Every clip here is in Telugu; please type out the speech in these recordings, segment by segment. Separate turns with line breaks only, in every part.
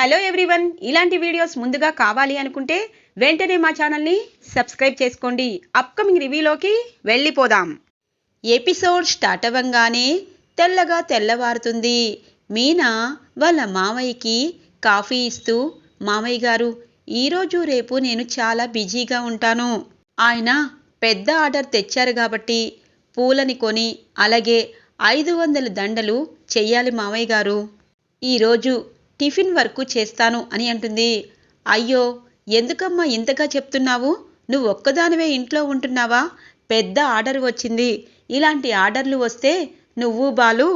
Hello everyone. ఇలాంటి వీడియోస్ ముందుగా కావాలి అనుకుంటే వెంటనే మా ఛానల్ని సబ్స్క్రైబ్ చేసుకోండి. అప్కమింగ్ రివ్యూలోకి వెళ్ళిపోదాం. ఎపిసోడ్ స్టార్ట్ అవ్వంగానే తెల్లగా తెల్లవారుతుంది. మీనా వాళ్ళ మామయ్యకి కాఫీ ఇస్తూ మామయ్య గారు ఈరోజు రేపు నేను చాలా బిజీగా ఉంటాను. ఆయన పెద్ద ఆర్డర్ తెచ్చారు కాబట్టి పూలని కొని అలాగే ఐదు వందల దండలు చెయ్యాలి మామయ్య గారు. ఈరోజు టిఫిన్ వర్క్ చేస్తాను అని అంటుంది. అయ్యో ఎందుకమ్మా ఇంతగా చెప్తున్నావు? నువ్వు ఒక్కదానివే ఇంట్లో ఉంటున్నావా? పెద్ద ఆర్డర్ వచ్చింది. ఇలాంటి ఆర్డర్లు వస్తే నువ్వు బాలు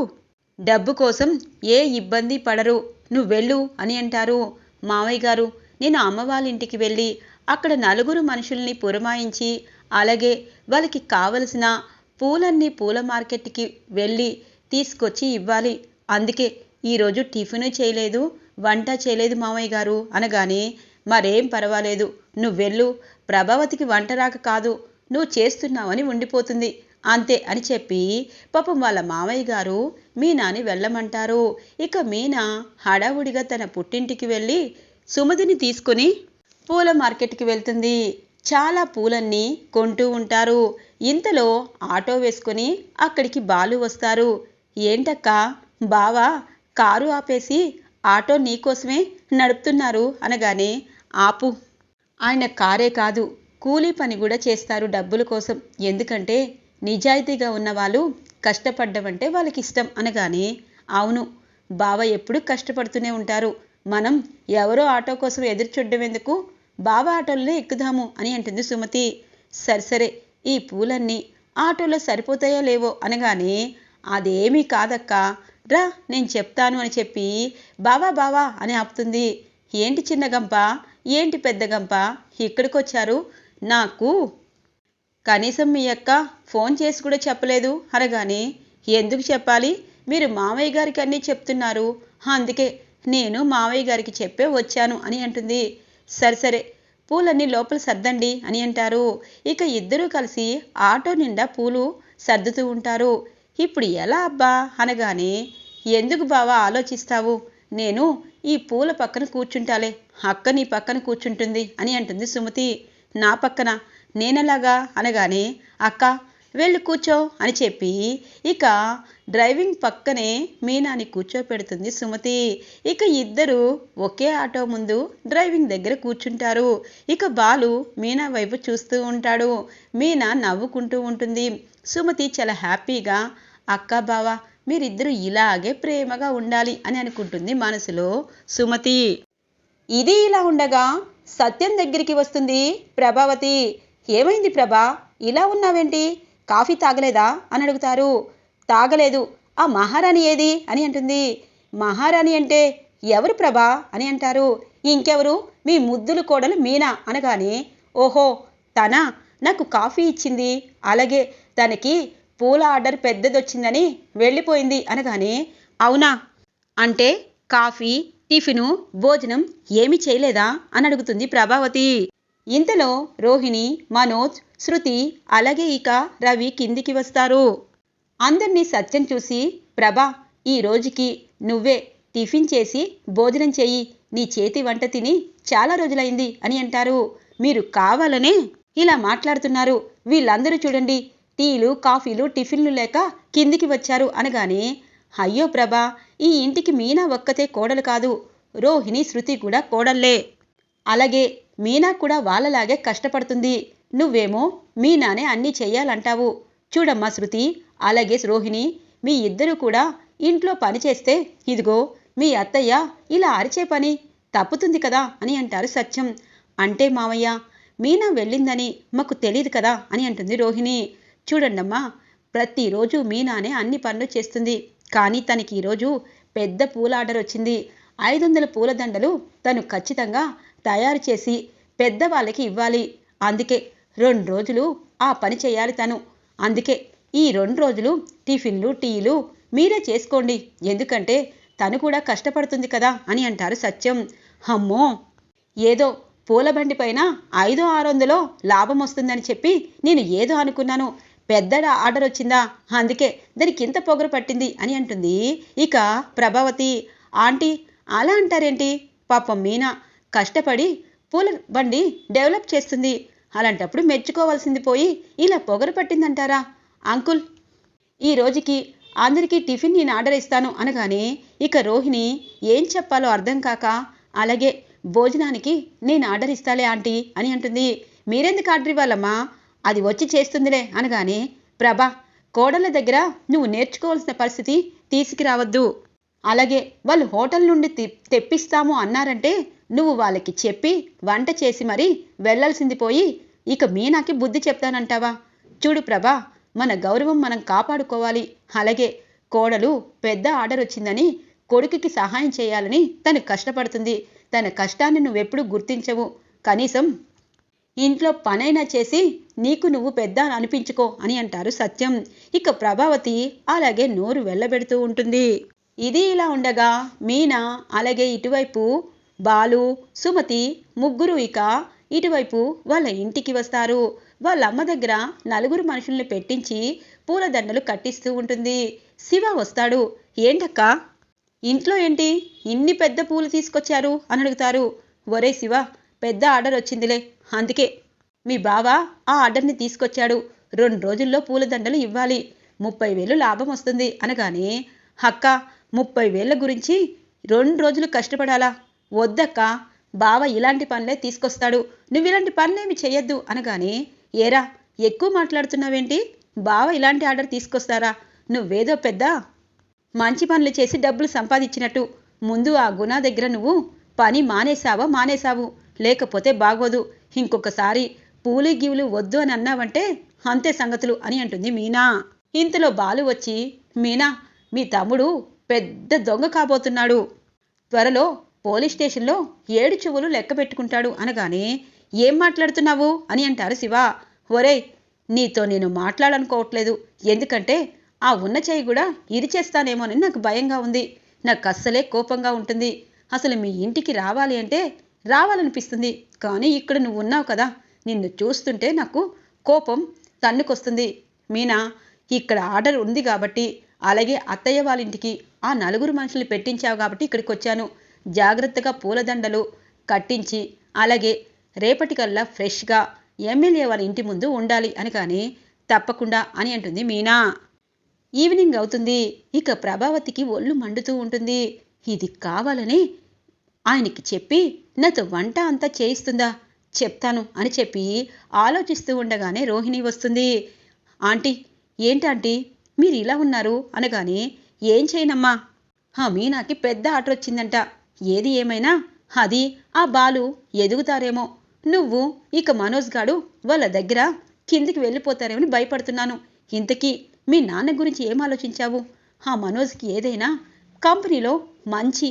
డబ్బు కోసం ఏ ఇబ్బంది పడరు. నువ్వు వెళ్ళు అని అంటారు మావయ్య గారు. నేను అమ్మ వాళ్ళ ఇంటికి వెళ్ళి అక్కడ నలుగురు మనుషుల్ని పురమాయించి అలాగే వాళ్ళకి కావలసిన పూలన్నీ పూల మార్కెట్కి వెళ్ళి తీసుకొచ్చి ఇవ్వాలి. అందుకే ఈరోజు టిఫిన్ చేయలేదు వంట చేయలేదు మామయ్య గారు అనగానే మరేం పర్వాలేదు నువ్వు వెళ్ళు ప్రభావతికి వంట రాక కాదు నువ్వు చేస్తున్నావని ఉండిపోతుంది అంతే అని చెప్పి పాపం వాళ్ళ మామయ్య గారు మీనాని వెళ్ళమంటారు. ఇక మీనా హడావుడిగా తన పుట్టింటికి వెళ్ళి సుమతిని తీసుకుని పూల మార్కెట్కి వెళ్తుంది. చాలా పూలన్నీ కొంటూ ఉంటారు. ఇంతలో ఆటో వేసుకొని అక్కడికి బాలు వస్తారు. ఏంటక్క బావా కారు ఆపేసి ఆటో నీకోసమే నడుపుతున్నారు అనగానే ఆపు. ఆయన కారే కాదు కూలీ పని కూడా చేస్తారు డబ్బుల కోసం. ఎందుకంటే నిజాయితీగా ఉన్న వాళ్ళు కష్టపడ్డమంటే వాళ్ళకి ఇష్టం అనగానే అవును బావ ఎప్పుడు కష్టపడుతూనే ఉంటారు. మనం ఎవరో ఆటో కోసం ఎదురు చూడడం ఎందుకు బావ ఆటోలోనే ఎక్కుదాము అని అంటుంది సుమతి. సరే సరే ఈ పూలన్నీ ఆటోలో సరిపోతాయో లేవో అనగానే అదేమీ కాదక్క. రా నేను చెప్తాను అని చెప్పి బావా బావా అని ఆపుతుంది. ఏంటి చిన్న గంప? ఏంటి పెద్ద గంప? ఇక్కడికి వచ్చారు నాకు కనీసం మీ అక్క ఫోన్ చేసి కూడా చెప్పలేదు అనగానే ఎందుకు చెప్పాలి? మీరు మావయ్య గారికి అన్నీ చెప్తున్నారు. అందుకే నేను మావయ్య గారికి చెప్పే వచ్చాను అని అంటుంది. సరే సరే పూలన్నీ లోపల సర్దండి అని అంటారు. ఇక ఇద్దరూ కలిసి ఆటో నిండా పూలు సర్దుతూ ఉంటారు. ఇప్పుడు ఎలా అబ్బా? అనగానే ఎందుకు బావా ఆలోచిస్తావు? నేను ఈ పూల పక్కన కూర్చుంటాలే. అక్క నీ పక్కన కూర్చుంటుంది అని అంటుంది సుమతి. నా పక్కన? నేనెలాగా? అనగానే అక్క వెళ్ళి కూర్చో అని చెప్పి ఇక డ్రైవింగ్ పక్కనే మీనాని కూర్చోపెడుతుంది సుమతి. ఇక ఇద్దరు ఒకే ఆటో ముందు డ్రైవింగ్ దగ్గర కూర్చుంటారు. ఇక బాలు మీనా వైపు చూస్తూ ఉంటాడు. మీనా నవ్వుకుంటూ ఉంటుంది. సుమతి చాలా హ్యాపీగా అక్క బావ మీరిద్దరూ ఇలాగే ప్రేమగా ఉండాలి అని అనుకుంటుంది మనసులో సుమతి. ఇది ఇలా ఉండగా సత్యం దగ్గరికి వస్తుంది. ప్రభావతి ఏమైంది ప్రభా? ఇలా ఉన్నావేంటి? కాఫీ తాగలేదా? అని అడుగుతారు. తాగలేదు. ఆ మహారాణి ఏది? అని అంటుంది. మహారాణి అంటే ఎవరు ప్రభా? అని అంటారు. ఇంకెవరు? మీ ముద్దులు కోడలు మీనా అనగానే ఓహో తన? నాకు కాఫీ ఇచ్చింది. అలాగే తనకి పూల ఆర్డర్ పెద్దదొచ్చిందని వెళ్ళిపోయింది అనగానే అవునా? అంటే కాఫీ టిఫిను భోజనం ఏమి చేయలేదా? అని అడుగుతుంది ప్రభావతి. ఇంతలో రోహిణి మనోజ్ శృతి అలాగే ఇక రవి కిందికి వస్తారు. అందరినీ సత్యం చూసి ప్రభా ఈ రోజుకి నువ్వే టిఫిన్ చేసి భోజనం చెయ్యి నీ చేతి వంట తిని చాలా రోజులైంది అని అంటారు. మీరు కావాలనే ఇలా మాట్లాడుతున్నారు. వీళ్ళందరూ చూడండి టీలు కాఫీలు టిఫిన్లు లేక కిందికి వచ్చారు అనగానే అయ్యో ప్రభా ఈ ఇంటికి మీనా ఒక్కతే కోడలు కాదు. రోహిణి శృతి కూడా కోడల్లే అలాగే మీనా కూడా వాళ్ళలాగే కష్టపడుతుంది. నువ్వేమో మీనానే అన్నీ చెయ్యాలంటావు. చూడమ్మా శృతి అలాగే రోహిణి మీ ఇద్దరు కూడా ఇంట్లో పని చేస్తే ఇదిగో మీ అత్తయ్య ఇలా అరిచే పని తప్పుతుంది కదా అని అంటారు సత్యం. అంటే మావయ్య మీనా వెళ్ళిందని మాకు తెలియదు కదా అని అంటుంది రోహిణి. చూడండమ్మా ప్రతిరోజు మీనానే అన్ని పనులు చేస్తుంది. కానీ తనకి ఈరోజు పెద్ద పూల ఆర్డర్ వచ్చింది. ఐదు వందల పూలదండలు తను ఖచ్చితంగా తయారు చేసి పెద్దవాళ్ళకి ఇవ్వాలి. అందుకే రెండు రోజులు ఆ పని చేయాలి తను. అందుకే ఈ రెండు రోజులు టిఫిన్లు టీలు మీరే చేసుకోండి. ఎందుకంటే తను కూడా కష్టపడుతుంది కదా అని అంటారు సత్యం. అమ్మో! ఏదో పూల బండి పైన ఐదో ఆరు వందలో లాభం వస్తుందని చెప్పి నేను ఏదో అనుకున్నాను. పెద్ద ఆర్డర్ వచ్చిందా? అందుకే దానికి ఇంత పొగరు పట్టింది అని అంటుంది. ఇక ప్రభావతి ఆంటీ అలా అంటారేంటి? పాపం మీనా కష్టపడి పూల బండి డెవలప్ చేస్తుంది. అలాంటప్పుడు మెచ్చుకోవాల్సింది పోయి ఇలా పొగరు పట్టిందంటారా? అంకుల్ ఈ రోజుకి అందరికీ టిఫిన్ నేను ఆర్డర్ ఇస్తాను అనగానే ఇక రోహిణి ఏం చెప్పాలో అర్థం కాక అలాగే భోజనానికి నేను ఆర్డర్ ఇస్తాలే ఆంటీ అని అంటుంది. మీరెందుకు ఆర్డర్ ఇవ్వాలమ్మా? అది వచ్చి చేస్తుందిలే అనగానే ప్రభా కోడళ్ళ దగ్గర నువ్వు నేర్చుకోవాల్సిన పరిస్థితి తీసుకురావద్దు. అలాగే వాళ్ళు హోటల్ నుండి తెప్పిస్తాము అన్నారంటే నువ్వు వాళ్ళకి చెప్పి వంట చేసి మరీ వెళ్ళాల్సింది పోయి ఇక మీనాకి బుద్ధి చెప్తానంటావా? చూడు ప్రభా మన గౌరవం మనం కాపాడుకోవాలి. అలాగే కోడలు పెద్ద ఆర్డర్ వచ్చిందని కొడుకుకి సహాయం చేయాలని తను కష్టపడుతుంది. తన కష్టాన్ని నువ్వెప్పుడు గుర్తించవు. కనీసం ఇంట్లో పనైనా చేసి నీకు నువ్వు పెద్ద అనిపించుకో అని అంటారు సత్యం. ఇక ప్రభావతి అలాగే నోరు వెళ్ళబెడుతూ ఉంటుంది. ఇది ఇలా ఉండగా మీనా అలాగే ఇటువైపు బాలు సుమతి ముగ్గురు ఇక ఇటువైపు వాళ్ళ ఇంటికి వస్తారు. వాళ్ళ అమ్మ దగ్గర నలుగురు మనుషుల్ని పెట్టించి పూలదండలు కట్టిస్తూ ఉంటుంది. శివ వస్తాడు. ఏంటక్కా? ఇంట్లో ఏంటి? ఇన్ని పెద్ద పూలు తీసుకొచ్చారు? అని అడుగుతారు. ఒరే శివ పెద్ద ఆర్డర్ వచ్చిందిలే. అందుకే మీ బావ ఆ ఆర్డర్ని తీసుకొచ్చాడు. రెండు రోజుల్లో పూలదండలు ఇవ్వాలి. ముప్పై వేలు లాభం వస్తుంది అనగానే అక్క ముప్పై వేల గురించి రెండు రోజులు కష్టపడాలా? వద్దక్క బావ ఇలాంటి పనులే తీసుకొస్తాడు. నువ్వు ఇలాంటి పనులేమి చేయొద్దు అనగానే ఏరా ఎక్కువ మాట్లాడుతున్నావేంటి? బావ ఇలాంటి ఆర్డర్ తీసుకొస్తారా? నువ్వేదో పెద్ద మంచి పనులు చేసి డబ్బులు సంపాదించినట్టు. ముందు ఆ గుణ దగ్గర నువ్వు పని మానేసావా మానేశావు. లేకపోతే బాగోదు. ఇంకొకసారి పూలు గివులు వద్దు అని అన్నావంటే అంతే సంగతులు అని అంటుంది మీనా. ఇంతలో బాలు వచ్చి మీనా మీ తమ్ముడు పెద్ద దొంగ కాబోతున్నాడు. త్వరలో పోలీస్ స్టేషన్లో ఏడు చెవులు లెక్క పెట్టుకుంటాడు అనగానే ఏం మాట్లాడుతున్నావు? అని అంటారు శివ. ఒరేయ్ నీతో నేను మాట్లాడనుకోవట్లేదు. ఎందుకంటే ఆ ఉన్న చేయి కూడా ఇరిచేస్తానేమోనని నాకు భయంగా ఉంది. నాకు అస్సలే కోపంగా ఉంటుంది. అసలు మీ ఇంటికి రావాలి అంటే రావాలనిపిస్తుంది. కానీ ఇక్కడ నువ్వు ఉన్నావు కదా నిన్ను చూస్తుంటే నాకు కోపం తన్నుకొస్తుంది. మీనా ఇక్కడ ఆర్డర్ ఉంది కాబట్టి అలాగే అత్తయ్య వాళ్ళ ఇంటికి ఆ నలుగురు మనుషులు పెట్టించావు కాబట్టి ఇక్కడికి వచ్చాను జాగ్రత్తగా పూలదండలు కట్టించి అలాగే రేపటికల్లా ఫ్రెష్గా ఎమ్మెల్యే వాళ్ళ ఇంటి ముందు ఉండాలి అని కానీ తప్పకుండా అని అంటుంది మీనా. ఈవినింగ్ అవుతుంది. ఇక ప్రభావతికి ఒళ్ళు మండుతూ ఉంటుంది. ఇది కావాలని ఆయనకి చెప్పి నాతో వంట అంతా చేయిస్తుందా? చెప్తాను అని చెప్పి ఆలోచిస్తూ ఉండగానే రోహిణి వస్తుంది. ఆంటీ ఏంటాంటీ మీరు ఇలా ఉన్నారు? అనగానే ఏం చేయనమ్మా? ఆ మీనాకి పెద్ద ఆర్డర్ వచ్చిందంట. ఏది ఏమైనా? అది ఆ బాలు ఎదుగుతారేమో. నువ్వు ఇక మనోజ్ గాడు వాళ్ళ దగ్గర కిందికి వెళ్ళిపోతారేమని భయపడుతున్నాను. ఇంతకీ మీ నాన్న గురించి ఏం ఆలోచించావు? ఆ మనోజ్కి ఏదైనా కంపెనీలో మంచి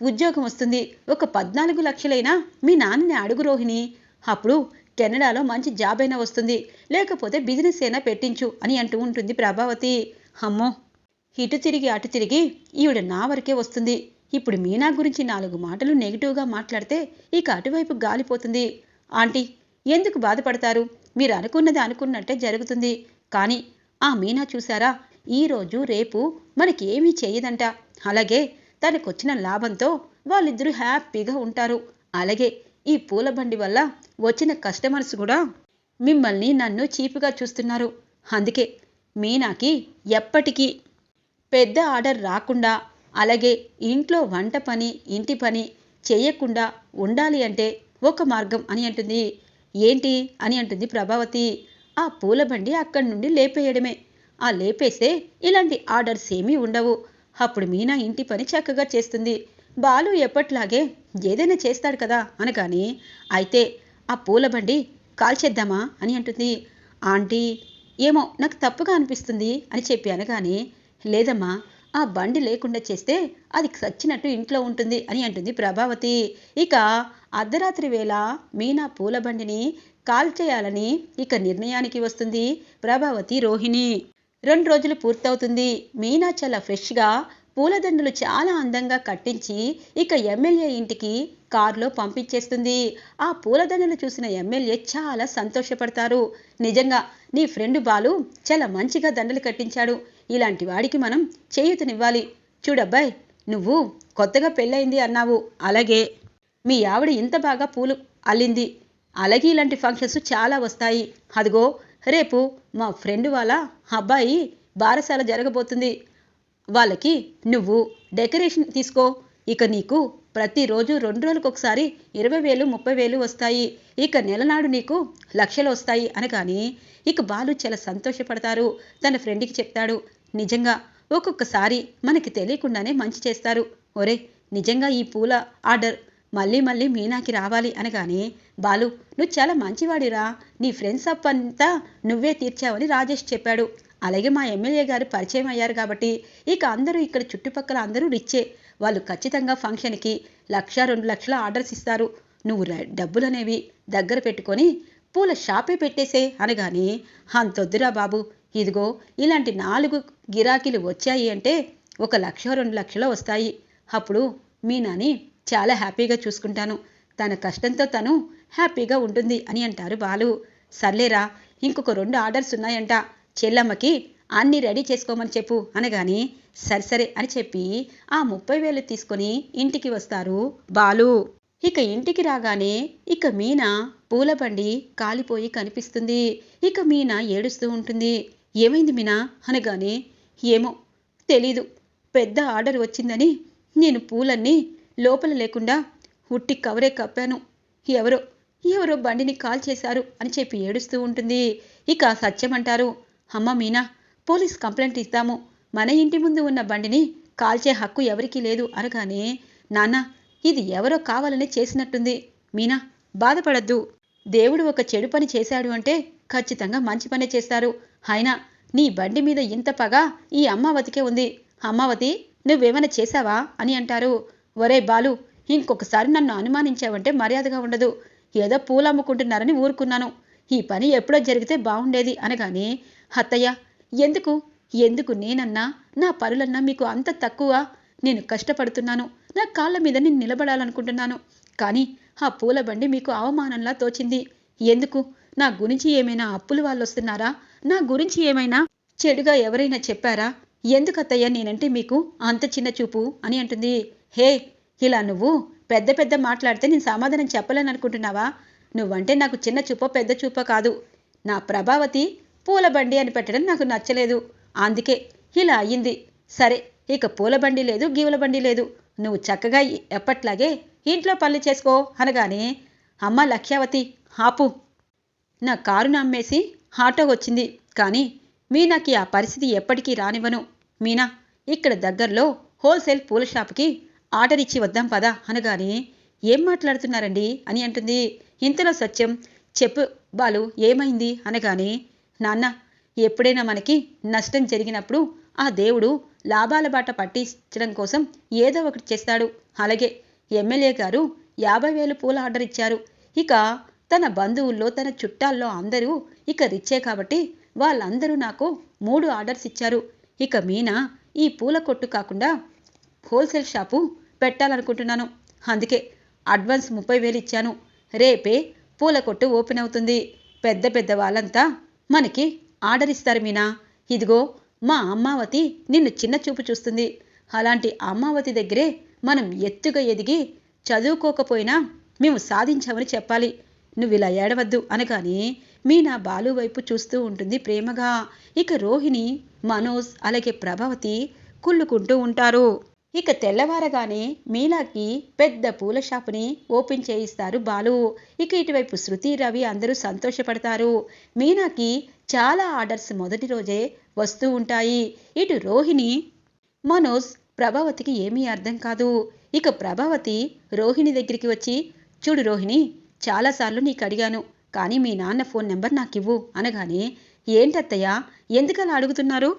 ఉద్యోగం వస్తుంది. ఒక పద్నాలుగు లక్షలైనా మీ నాన్నని అడుగు రోహిణి. అప్పుడు కెనడాలో మంచి జాబ్ అయినా వస్తుంది. లేకపోతే బిజినెస్ అయినా పెట్టించు అని అంటూ ఉంటుంది ప్రభావతి. అమ్మో! ఇటు తిరిగి అటు తిరిగి ఈవిడ నా వరకే వస్తుంది. ఇప్పుడు మీనా గురించి నాలుగు మాటలు నెగిటివ్గా మాట్లాడితే ఇక అటువైపు గాలిపోతుంది ఆంటీ ఎందుకు బాధపడతారు? మీరు అనుకున్నది అనుకున్నట్టే జరుగుతుంది. కానీ ఆ మీనా చూసారా ఈరోజు రేపు మనకి ఏమీ చేయదంట. అలాగే తనకొచ్చిన లాభంతో వాళ్ళిద్దరూ హ్యాపీగా ఉంటారు. అలాగే ఈ పూల బండి వల్ల వచ్చిన కస్టమర్స్ కూడా మిమ్మల్ని నన్ను చీపుగా చూస్తున్నారు. అందుకే మీనాకి ఎప్పటికీ పెద్ద ఆర్డర్ రాకుండా అలాగే ఇంట్లో వంట పని ఇంటి పని చేయకుండా ఉండాలి అంటే ఒక మార్గం అని అంటుంది. ఏంటి అని అంటుంది ప్రభావతి. ఆ పూల బండి అక్కడి నుండి లేపేయడమే. ఆ లేపేస్తే ఇలాంటి ఆర్డర్స్ ఏమీ ఉండవు. అప్పుడు మీనా ఇంటి పని చక్కగా చేస్తుంది. బాలు ఎప్పట్లాగే ఏదైనా చేస్తాడు కదా అనగాని అయితే ఆ పూల బండి కాల్చేద్దామా? అని అంటుంది. ఆంటీ ఏమో నాకు తప్పుగా అనిపిస్తుంది అని చెప్పి అనగానే లేదమ్మా ఆ బండి లేకుండా చేస్తే అది చచ్చినట్టు ఇంట్లో ఉంటుంది అని అంటుంది ప్రభావతి. ఇక అర్ధరాత్రి వేళ మీనా పూల బండిని కాల్చేయాలని ఇక నిర్ణయానికి వస్తుంది ప్రభావతి రోహిణి. రెండు రోజులు పూర్తవుతుంది. మీనా చాలా ఫ్రెష్గా పూలదండలు చాలా అందంగా కట్టించి ఇక ఎమ్మెల్యే ఇంటికి కారులో పంపించేస్తుంది. ఆ పూలదండలు చూసిన ఎమ్మెల్యే చాలా సంతోషపడతారు. నిజంగా నీ ఫ్రెండ్ బాలు చాలా మంచిగా దండలు కట్టించాడు. ఇలాంటి వాడికి మనం చేయూతనివ్వాలి. చూడబ్బాయ్ నువ్వు కొత్తగా పెళ్ళయింది అన్నావు. అలాగే మీ ఆవిడ ఇంత బాగా పూలు అల్లింది. అలాగే ఇలాంటి ఫంక్షన్స్ చాలా వస్తాయి. అదిగో రేపు మా ఫ్రెండ్ వాళ్ళ అబ్బాయి బారసాల జరగబోతుంది. వాళ్ళకి నువ్వు డెకరేషన్ తీసుకో. ఇక నీకు ప్రతిరోజు రెండు రోజులకు ఒకసారి ఇరవై వేలు ముప్పై వేలు వస్తాయి. ఇక నెలనాడు నీకు లక్షలు వస్తాయి అనగాని ఇక బాలు చాలా సంతోషపడతారు. తన ఫ్రెండ్కి చెప్తాడు నిజంగా ఒక్కొక్కసారి మనకి తెలియకుండానే మంచి చేస్తారు. ఒరే నిజంగా ఈ పూల ఆర్డర్ మళ్ళీ మళ్ళీ మీనాకి రావాలి అనగానే బాలు నువ్వు చాలా మంచివాడిరా. నీ ఫ్రెండ్స్ అప్ అంతా నువ్వే తీర్చావని రాజేష్ చెప్పాడు. అలాగే మా ఎమ్మెల్యే గారు పరిచయం అయ్యారు కాబట్టి ఇక అందరూ ఇక్కడ చుట్టుపక్కల అందరూ రిచ్చే. వాళ్ళు ఖచ్చితంగా ఫంక్షన్కి లక్ష రెండు లక్షల ఆర్డర్స్ ఇస్తారు. నువ్వు డబ్బులు డబ్బులనేవి దగ్గర పెట్టుకొని పూల షాపే పెట్టేసే అనగానే అంతొద్దురా బాబు. ఇదిగో ఇలాంటి నాలుగు గిరాకీలు వచ్చాయి అంటే ఒక లక్ష రెండు లక్షలు వస్తాయి. అప్పుడు మీ నాని చాలా హ్యాపీగా చూసుకుంటాను. తన కష్టంతో తను హ్యాపీగా ఉంటుంది అని అంటారు బాలు. సర్లేరా ఇంకొక రెండు ఆర్డర్స్ ఉన్నాయంట. చెల్లమ్మకి అన్నీ రెడీ చేసుకోమని చెప్పు అనగాని సరిసరే సరే అని చెప్పి ఆ ముప్పై వేలు తీసుకొని ఇంటికి వస్తారు బాలు. ఇక ఇంటికి రాగానే ఇక మీనా పూల బండి కాలిపోయి కనిపిస్తుంది. ఇక మీనా ఏడుస్తూ ఉంటుంది. ఏమైంది మీనా అనగానే ఏమో తెలీదు. పెద్ద ఆర్డర్ వచ్చిందని నేను పూలన్నీ లోపల లేకుండా ఉట్టి కవరే కప్పాను. ఎవరో ఎవరో బండిని కాల్ చేశారు అని చెప్పి ఏడుస్తూ ఉంటుంది. ఇక సత్యం అంటారు అమ్మ మీనా పోలీస్ కంప్లైంట్ ఇస్తాము. మన ఇంటి ముందు ఉన్న బండిని కాల్చే హక్కు ఎవరికీ లేదు అనగానే నాన్న ఇది ఎవరో కావాలని చేసినట్టుంది. మీనా బాధపడద్దు. దేవుడు ఒక చెడు పని చేశాడు అంటే ఖచ్చితంగా మంచి పనే చేస్తారు. అయినా నీ బండి మీద ఇంత పగ ఈ అమ్మావతికే ఉంది. అమ్మావతి నువ్వేమైనా చేశావా? అని అంటారు. ఒరే బాలు ఇంకొకసారి నన్ను అనుమానించావంటే మర్యాదగా ఉండదు. ఏదో పూలు అమ్ముకుంటున్నారని ఊరుకున్నాను. ఈ పని ఎప్పుడో జరిగితే బాగుండేది అనగానే అత్తయ్య ఎందుకు? ఎందుకు నేనన్నా? నా పనులన్నా మీకు అంత తక్కువ. నేను కష్టపడుతున్నాను. నా కాళ్ళ మీద నేను నిలబడాలనుకుంటున్నాను. కానీ ఆ పూల బండి మీకు అవమానంలా తోచింది. ఎందుకు? నా గురించి ఏమైనా అప్పులు వాళ్ళు వస్తున్నారా నా గురించి ఏమైనా? చెడుగా ఎవరైనా చెప్పారా? ఎందుకత్తయ్య నేనంటే మీకు అంత చిన్న చూపు అని అంటుంది. హే ఇలా నువ్వు పెద్ద పెద్ద మాట్లాడితే నేను సమాధానం చెప్పలేను అనుకుంటున్నావా? నువ్వంటే నాకు చిన్న చూపో పెద్ద చూపో కాదు. నా ప్రభావతి పూల బండి అని పెట్టడం నాకు నచ్చలేదు. అందుకే ఇలా అయ్యింది. సరే ఇక పూల బండి లేదు గీవుల బండి లేదు. నువ్వు చక్కగా ఎప్పట్లాగే ఇంట్లో పనులు చేసుకో అనగానే అమ్మ లక్ష్యావతి ఆపు. నా కారును అమ్మేసి ఆటో వచ్చింది. కానీ మీనాకి ఆ పరిస్థితి ఎప్పటికీ రానివ్వను. మీనా ఇక్కడ దగ్గరలో హోల్సేల్ పూల షాప్కి ఆర్డర్ ఇచ్చి వద్దాం పదా అనగానే ఏం మాట్లాడుతున్నారండి? అని అంటుంది. ఇంతలో సత్యం చెప్పు బాలు ఏమైంది? అనగానే నాన్న ఎప్పుడైనా మనకి నష్టం జరిగినప్పుడు ఆ దేవుడు లాభాల బాట పట్టించడం కోసం ఏదో ఒకటి చేస్తాడు. అలాగే ఎమ్మెల్యే గారు యాభై వేలు పూల ఆర్డర్ ఇచ్చారు. ఇక తన బంధువుల్లో తన చుట్టాల్లో అందరూ ఇక రిచ్చే కాబట్టి వాళ్ళందరూ నాకు మూడు ఆర్డర్స్ ఇచ్చారు. ఇక మీనా ఈ పూల కొట్టు కాకుండా హోల్సేల్ షాపు పెట్టాలనుకుంటున్నాను. అందుకే అడ్వాన్స్ ముప్పై వేలు ఇచ్చాను. రేపే పూల కొట్టు ఓపెన్ అవుతుంది. పెద్ద పెద్ద వాళ్ళంతా మనకి ఆర్డర్ ఇస్తారు మీనా. ఇదిగో మా అమ్మావతి నిన్ను చిన్న చూపు చూస్తుంది. అలాంటి అమ్మావతి దగ్గరే మనం ఎత్తుగా ఎదిగి చదువుకోకపోయినా మేము సాధించామని చెప్పాలి. నువ్వు ఇలా ఏడవద్దు అనగానే మీనా బాలు వైపు చూస్తూ ఉంటుంది ప్రేమగా. ఇక రోహిణి మనోజ్ అలాగే ప్రభావతి కుళ్ళుకుంటూ ఉంటారు. ఇక తెల్లవారగానే మీనాకి పెద్ద పూల షాపుని ఓపెన్ చేయిస్తారు బాలు. ఇక ఇటువైపు శృతి రవి అందరూ సంతోషపడతారు. మీనాకి చాలా ఆర్డర్స్ మొదటి రోజే వస్తూ ఉంటాయి. ఇటు రోహిణి మనోజ్ ప్రభావతికి ఏమీ అర్థం కాదు. ఇక ప్రభావతి రోహిణి దగ్గరికి వచ్చి చూడు రోహిణి చాలాసార్లు నీకు అడిగాను కానీ మీ నాన్న ఫోన్ నెంబర్ నాకు ఇవ్వు అనగానే ఏంటత్తయ్య ఎందుకలా అడుగుతున్నారు?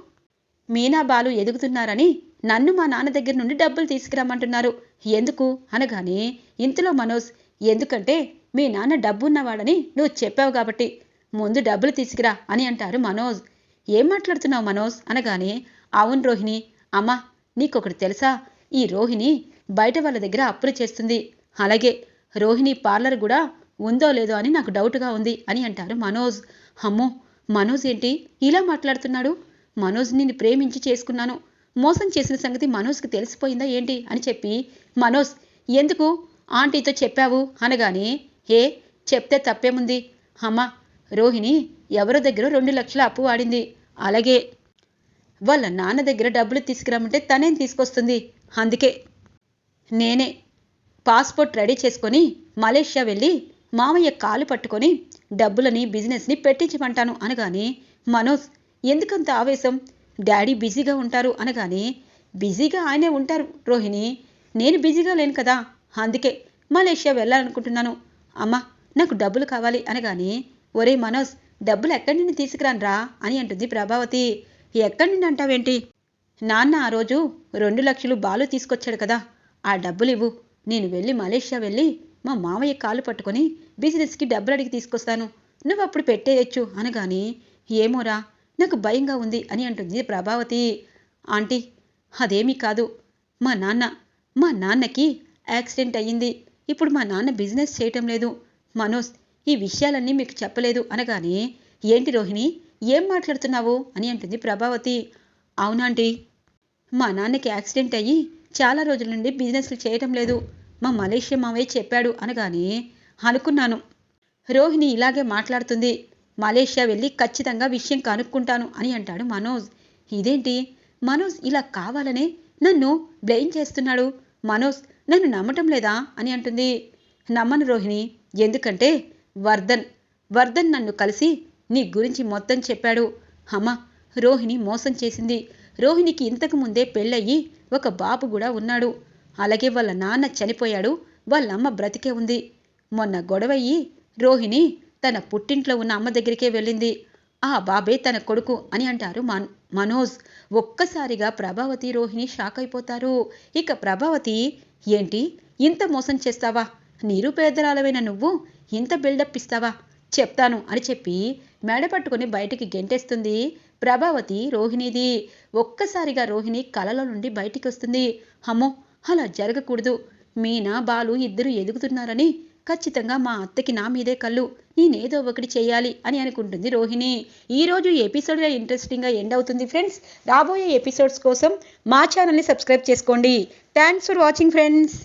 మీనా బాలు ఎదుగుతున్నారని నన్ను మా నాన్న దగ్గర నుండి డబ్బులు తీసుకురమ్మంటున్నారు. ఎందుకు? అనగానే ఇంతలో మనోజ్ ఎందుకంటే మీ నాన్న డబ్బున్నవాడని నువ్వు చెప్పావు కాబట్టి. ముందు డబ్బులు తీసుకురా అని అంటారు మనోజ్. ఏం మాట్లాడుతున్నావు మనోజ్? అనగానే అవును రోహిణి. అమ్మా నీకొకటి తెలుసా? ఈ రోహిణి బయట వాళ్ళ దగ్గర అప్పులు చేస్తుంది. అలాగే రోహిణి పార్లర్ కూడా ఉందో లేదో అని నాకు డౌట్గా ఉంది అని అంటారు మనోజ్. అమ్మో మనోజ్ ఏంటి? ఇలా మాట్లాడుతున్నాడు? మనోజ్ నిన్ను ప్రేమించి చేసుకున్నాను. మోసం చేసిన సంగతి మనోజ్కి తెలిసిపోయిందా ఏంటి అని చెప్పి మనోజ్ ఎందుకు ఆంటీతో చెప్పావు? అనగానే ఏ చెప్తే తప్పేముంది? అమ్మ రోహిణి ఎవరో దగ్గర రెండు లక్షల అప్పు వాడింది. అలాగే వాళ్ళ నాన్న దగ్గర డబ్బులు తీసుకురమ్మంటే తనేం తీసుకొస్తుంది? అందుకే. నేనే పాస్పోర్ట్ రెడీ చేసుకొని మలేషియా వెళ్ళి మామయ్య కాలు పట్టుకొని డబ్బులని బిజినెస్ని పెట్టించమంటాను. అనగానే మనోజ్ ఎందుకంత ఆవేశం? డాడీ బిజీగా ఉంటారు అనగానే బిజీగా ఆయనే ఉంటారు. రోహిణి నేను బిజీగా లేను కదా. అందుకే మలేషియా వెళ్ళాలనుకుంటున్నాను. అమ్మా నాకు డబ్బులు కావాలి అనగానే ఒరే మనోజ్ డబ్బులు ఎక్కడి నుండి తీసుకురానురా అని అంటుంది ప్రభావతి. ఎక్కడి నుండి అంటావేంటి? నాన్న ఆ రోజు రెండు లక్షలు బాలు తీసుకొచ్చాడు కదా. ఆ డబ్బులు ఇవ్వు. నేను వెళ్ళి మలేషియా వెళ్ళి మా మామయ్య కాలు పట్టుకొని బిజినెస్కి డబ్బులు అడిగి తీసుకొస్తాను. నువ్వు అప్పుడు పెట్టేయచ్చు అనగాని ఏమోరా నాకు భయంగా ఉంది అని అంటుంది ప్రభావతి. ఆంటీ అదేమీ కాదు. మా నాన్న మా నాన్నకి యాక్సిడెంట్ అయ్యింది. ఇప్పుడు మా నాన్న బిజినెస్ చేయటం లేదు. మనోజ్ ఈ విషయాలన్నీ మీకు చెప్పలేదు అనగానే ఏంటి రోహిణి ఏం మాట్లాడుతున్నావు అని అంటుంది ప్రభావతి. అవునాంటీ మా నాన్నకి యాక్సిడెంట్ అయ్యి చాలా రోజుల నుండి బిజినెస్లు చేయటం లేదు. మా మలేషియా మావయ్య చెప్పాడు అనగానే అనుకున్నాను. రోహిణి ఇలాగే మాట్లాడుతుంది. మలేషియా వెళ్ళి ఖచ్చితంగా విషయం కనుక్కుంటాను అని అంటాడు మనోజ్. ఇదేంటి? మనోజ్ ఇలా కావాలనే నన్ను బ్లెయిమ్ చేస్తున్నాడు. మనోజ్ నన్ను నమ్మటం లేదా? అని అంటుంది. నమ్మను రోహిణి. ఎందుకంటే వర్ధన్ వర్ధన్ నన్ను కలిసి నీ గురించి మొత్తం చెప్పాడు. అమ్మ రోహిణి మోసం చేసింది. రోహిణికి ఇంతకు ముందే పెళ్ళయ్యి ఒక బాబు కూడా ఉన్నాడు. అలాగే వాళ్ళ నాన్న చనిపోయాడు. వాళ్ళమ్మ బ్రతికే ఉంది. మొన్న గొడవయ్యి రోహిణి తన పుట్టింట్లో ఉన్న అమ్మ దగ్గరికే వెళ్ళింది. ఆ బాబే తన కొడుకు అని అంటారు మనోజ్. ఒక్కసారిగా ప్రభావతి రోహిణి షాక్ అయిపోతారు. ఇక ప్రభావతి ఏంటి? ఇంత మోసం చేస్తావా? నిరుపేదరాలవైన నువ్వు? ఇంత బిల్డప్ ఇస్తావా? చెప్తాను అని చెప్పి మెడ పట్టుకుని బయటికి గెంటేస్తుంది ప్రభావతి రోహిణిది. ఒక్కసారిగా రోహిణి కలలో నుండి బయటికి వస్తుంది. అమ్మో అలా జరగకూడదు. మీనా బాలు ఇద్దరు ఎదుగుతున్నారని ఖచ్చితంగా మా అత్తకి నా మీదే కళ్ళు. నేనేదో ఒకటి చేయాలి అని అనుకుంటుంది రోహిణి. ఈరోజు ఎపిసోడ్ ఇంట్రెస్టింగ్గా ఎండ్ అవుతుంది ఫ్రెండ్స్. రాబోయే ఎపిసోడ్స్ కోసం మా ఛానల్ని సబ్స్క్రైబ్ చేసుకోండి. Thanks for watching friends